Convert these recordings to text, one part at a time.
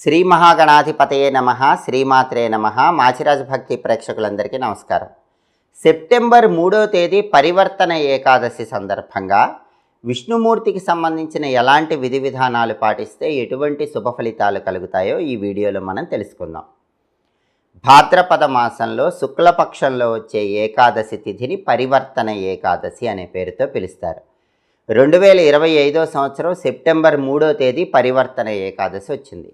శ్రీ మహాగణాధిపతయే నమ శ్రీమాత్రే నమ మాచిరాజ భక్తి ప్రేక్షకులందరికీ నమస్కారం. సెప్టెంబర్ మూడో తేదీ పరివర్తన ఏకాదశి సందర్భంగా విష్ణుమూర్తికి సంబంధించిన ఎలాంటి విధి విధానాలు పాటిస్తే ఎటువంటి శుభ ఫలితాలు కలుగుతాయో ఈ వీడియోలో మనం తెలుసుకుందాం. భాద్రపద మాసంలో శుక్లపక్షంలో వచ్చే ఏకాదశి తిథిని పరివర్తన ఏకాదశి అనే పేరుతో పిలుస్తారు. రెండు వేల ఇరవై ఐదో సంవత్సరం సెప్టెంబర్ మూడో తేదీ పరివర్తన ఏకాదశి వచ్చింది.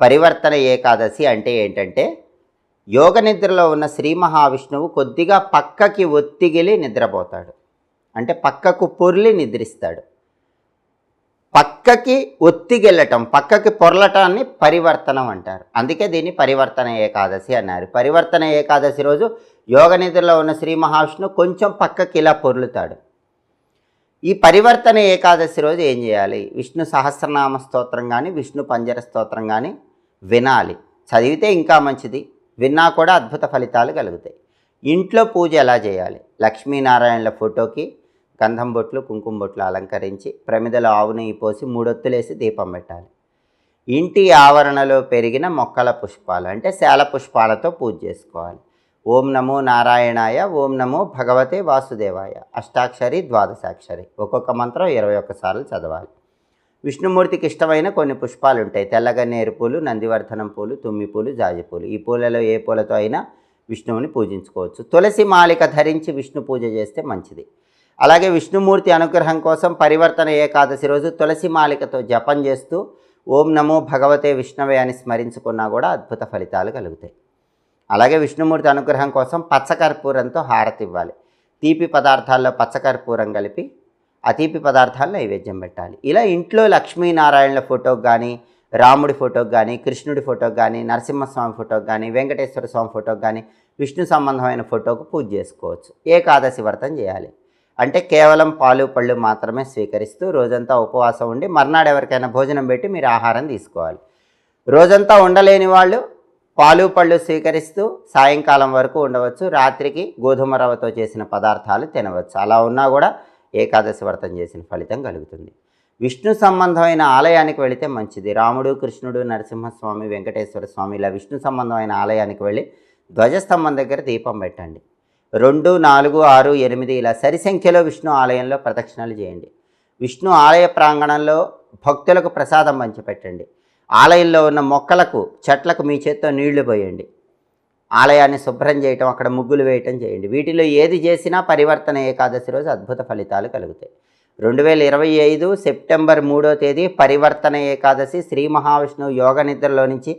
పరివర్తన ఏకాదశి అంటే ఏంటంటే యోగ నిద్రలో ఉన్న శ్రీ మహావిష్ణువు కొద్దిగా పక్కకి ఒత్తిగిలి నిద్రపోతాడు. అంటే పక్కకు పొర్లి నిద్రిస్తాడు. పక్కకి ఒత్తిగెళ్ళటం పక్కకి పొరలటాన్ని పరివర్తనం అంటారు. అందుకే దీన్ని పరివర్తన ఏకాదశి అన్నారు. పరివర్తన ఏకాదశి రోజు యోగ నిద్రలో ఉన్న శ్రీ మహావిష్ణువు కొంచెం పక్కకి ఇలా పొర్లుతాడు. ఈ పరివర్తన ఏకాదశి రోజు ఏం చేయాలి? విష్ణు సహస్రనామ స్తోత్రం కానీ విష్ణు పంజర స్తోత్రం కానీ వినాలి. చదివితే ఇంకా మంచిది. విన్నా కూడా అద్భుత ఫలితాలు కలుగుతాయి. ఇంట్లో పూజ ఎలా చేయాలి? లక్ష్మీనారాయణల ఫోటోకి గంధం బొట్లు కుంకుమ బొట్లు అలంకరించి ప్రమిదల ఆవు నెయ్యి పోసి మూడొత్తులేసి దీపం పెట్టాలి. ఇంటి ఆవరణలో పెరిగిన మొక్కల పుష్పాలు అంటే శాల పుష్పాలతో పూజ చేసుకోవాలి. ఓం నమో నారాయణాయ ఓం నమో భగవతే వాసుదేవాయ. అష్టాక్షరి ద్వాదశాక్షరి. ఒక్కొక్క మంత్రం ఇరవై ఒక్కసార్లు చదవాలి. విష్ణుమూర్తికి ఇష్టమైన కొన్ని పుష్పాలు ఉంటాయి తెల్లగన్నేరు పూలు నందివర్ధనం పూలు తుమ్మి పూలు జాజి పూలు. ఈ పూలలో ఏ పూలతో అయినా విష్ణువుని పూజించుకోవచ్చు. తులసి మాలిక ధరించి విష్ణు పూజ చేస్తే మంచిది. అలాగే విష్ణుమూర్తి అనుగ్రహం కోసం పరివర్తన ఏకాదశి రోజు తులసి మాలికతో జపం చేస్తూ ఓం నమో భగవతే విష్ణవే అని స్మరించుకున్నా కూడా అద్భుత ఫలితాలు కలుగుతాయి. అలాగే విష్ణుమూర్తి అనుగ్రహం కోసం పచ్చకర్పూరంతో హారతి ఇవ్వాలి. తీపి పదార్థాల్లో పచ్చకర్పూరం కలిపి ఆ తీపి పదార్థాలు నైవేద్యం పెట్టాలి. ఇలా ఇంట్లో లక్ష్మీనారాయణల ఫోటోకి కానీ రాముడి ఫోటోకి కానీ కృష్ణుడి ఫోటోకి కానీ నరసింహస్వామి ఫోటోకి కానీ వెంకటేశ్వర స్వామి ఫోటోకి కానీ విష్ణు సంబంధమైన ఫోటోకు పూజ చేసుకోవచ్చు. ఏకాదశి వ్రతం చేయాలి. అంటే కేవలం పాలు పళ్ళు మాత్రమే స్వీకరిస్తూ రోజంతా ఉపవాసం ఉండి మర్నాడు ఎవరికైనా భోజనం పెట్టి మీరు ఆహారం తీసుకోవాలి. రోజంతా ఉండలేని వాళ్ళు పాలు పళ్ళు స్వీకరిస్తూ సాయంకాలం వరకు ఉండవచ్చు. రాత్రికి గోధుమ రవ్వతో చేసిన పదార్థాలు తినవచ్చు. అలా ఉన్నా కూడా ఏకాదశి వ్రతం చేసిన ఫలితం కలుగుతుంది. విష్ణు సంబంధమైన ఆలయానికి వెళితే మంచిది. రాముడు కృష్ణుడు నరసింహస్వామి వెంకటేశ్వర స్వామి ఇలా విష్ణు సంబంధమైన ఆలయానికి వెళ్ళి ధ్వజస్తంభం దగ్గర దీపం పెట్టండి. రెండు నాలుగు ఆరు ఎనిమిది ఇలా సరి సంఖ్యలో విష్ణు ఆలయంలో ప్రదక్షిణలు చేయండి. విష్ణు ఆలయ ప్రాంగణంలో భక్తులకు ప్రసాదం పంచిపెట్టండి. ఆలయంలో ఉన్న మొక్కలకు చెట్లకు మీ చేత్తో నీళ్ళు పోయండి. ఆలయాన్ని శుభ్రం చేయటం అక్కడ ముగ్గులు వేయటం చేయండి. వీటిలో ఏది చేసినా పరివర్తన ఏకాదశి రోజు అద్భుత ఫలితాలు కలుగుతాయి. రెండు వేల ఇరవై ఐదు సెప్టెంబర్ మూడో తేదీ పరివర్తన ఏకాదశి. శ్రీ మహావిష్ణువు యోగ నిద్రలో నుంచి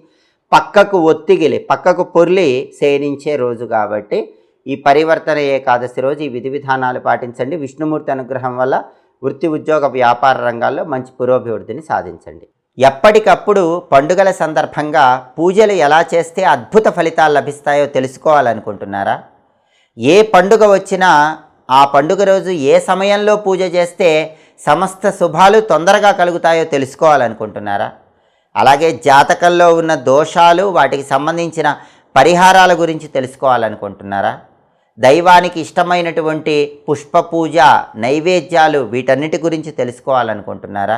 పక్కకు ఒత్తిగిలి పక్కకు పొర్లి శయనించే రోజు కాబట్టి ఈ పరివర్తన ఏకాదశి రోజు ఈ విధి విధానాలు పాటించండి. విష్ణుమూర్తి అనుగ్రహం వల్ల వృత్తి ఉద్యోగ వ్యాపార రంగాల్లో మంచి పురోభివృద్ధిని సాధించండి. ఎప్పటికప్పుడు పండుగల సందర్భంగా పూజలు ఎలా చేస్తే అద్భుత ఫలితాలు లభిస్తాయో తెలుసుకోవాలనుకుంటున్నారా? ఏ పండుగ వచ్చినా ఆ పండుగ రోజు ఏ సమయంలో పూజ చేస్తే సమస్త శుభాలు తొందరగా కలుగుతాయో తెలుసుకోవాలనుకుంటున్నారా? అలాగే జాతకంలో ఉన్న దోషాలు వాటికి సంబంధించిన పరిహారాల గురించి తెలుసుకోవాలనుకుంటున్నారా? దైవానికి ఇష్టమైనటువంటి పుష్ప పూజ నైవేద్యాలు వీటన్నిటి గురించి తెలుసుకోవాలనుకుంటున్నారా?